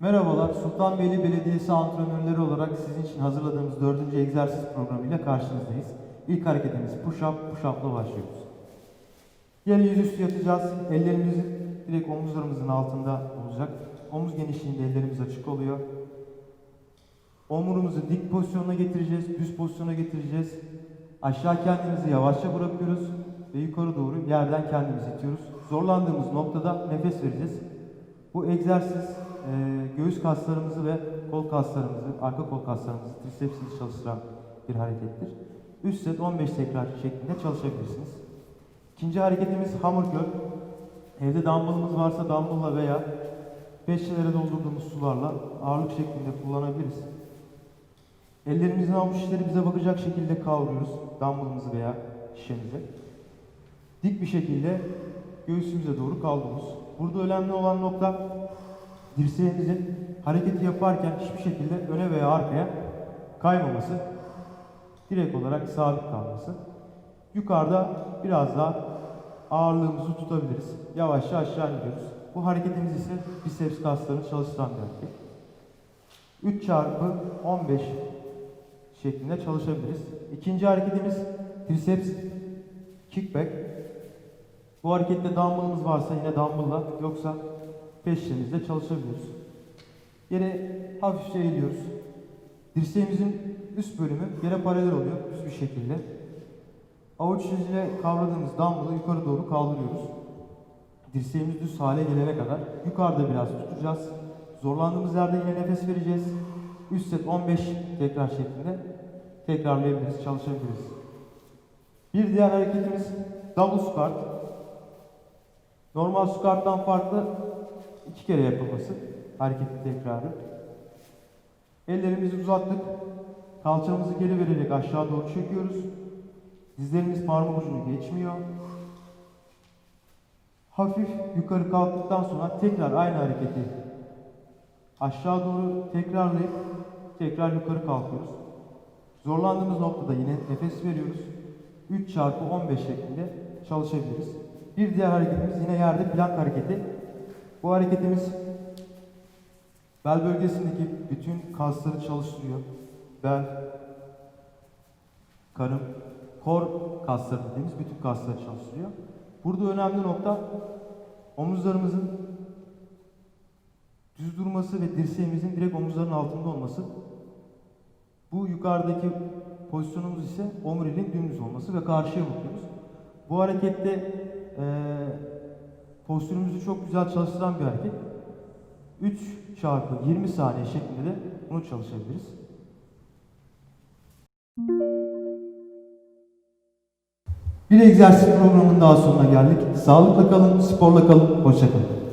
Merhabalar, Sultanbeyli Belediyesi antrenörleri olarak sizin için hazırladığımız dördüncü egzersiz programıyla karşınızdayız. İlk hareketimiz push-up, push-up'la başlıyoruz. Yere yüzüstü yatacağız. Ellerimiz direkt omuzlarımızın altında olacak. Omuz genişliğinde ellerimiz açık oluyor. Omurumuzu dik pozisyona getireceğiz, düz pozisyona getireceğiz. Aşağı kendimizi yavaşça bırakıyoruz ve yukarı doğru yerden kendimizi itiyoruz. Zorlandığımız noktada nefes vereceğiz. Bu egzersiz e, göğüs kaslarımızı ve kol kaslarımızı, arka kol kaslarımızı, trisepsimizi çalıştıran bir harekettir. Üst set 15 tekrar şeklinde çalışabilirsiniz. İkinci hareketimiz hamur curl. Evde dumbbellımız varsa dumbbell'la veya 5 şişelere doldurduğumuz sularla ağırlık şeklinde kullanabiliriz. Ellerimizin avuç içleri bize bakacak şekilde kavruyoruz dumbbellımızı veya şişemizi. Dik bir şekilde göğsümüze doğru kaldırıyoruz. Burada önemli olan nokta dirseğimizin hareketi yaparken hiçbir şekilde öne veya arkaya kaymaması, direkt olarak sabit kalması. Yukarıda biraz daha ağırlığımızı tutabiliriz. Yavaşça aşağı iniyoruz. Bu hareketimiz ise biceps kaslarını çalıştıran bir hareket. 3 çarpı 15 şeklinde çalışabiliriz. İkinci hareketimiz triceps kickback. Bu harekette dumbbellımız varsa yine dumbbell'la yoksa peşlemizle çalışabiliyoruz. Yere hafifçe eğiliyoruz. Dirseğimizin üst bölümü yere paralel oluyor düz bir şekilde. Avuç içiyle kavradığımız dumbbell'ı yukarı doğru kaldırıyoruz. Dirseğimiz düz hale gelene kadar yukarıda biraz tutacağız. Zorlandığımız yerde yine nefes vereceğiz. Üst set 15 tekrar şeklinde tekrarlayabiliriz, çalışabiliriz. Bir diğer hareketimiz double squat. Normal squat'tan farklı iki kere yapılması hareketin tekrarı. Ellerimizi uzattık. Kalçamızı geri vererek aşağı doğru çekiyoruz. Dizlerimiz parmak ucunu geçmiyor. Hafif yukarı kalktıktan sonra tekrar aynı hareketi aşağı doğru tekrarlayıp tekrar yukarı kalkıyoruz. Zorlandığımız noktada yine nefes veriyoruz. 3 çarpı 15 şeklinde çalışabiliriz. Bir diğer hareketimiz yine yerde plank hareketi. Bu hareketimiz bel bölgesindeki bütün kasları çalıştırıyor. Bel, karın, kor kasları dediğimiz bütün kasları çalıştırıyor. Burada önemli nokta omuzlarımızın düz durması ve dirseğimizin direkt omuzların altında olması. Bu yukarıdaki pozisyonumuz ise omuriliğin dümdüz olması ve karşıya bakıyoruz. Bu harekette eee postürümüzü çok güzel çalıştıran bir hareket. 3 çarpı 20 saniye şeklinde de bunu çalışabiliriz. Bir egzersiz programının daha sonuna geldik. Sağlıkla kalın, sporla kalın, hoşça kalın.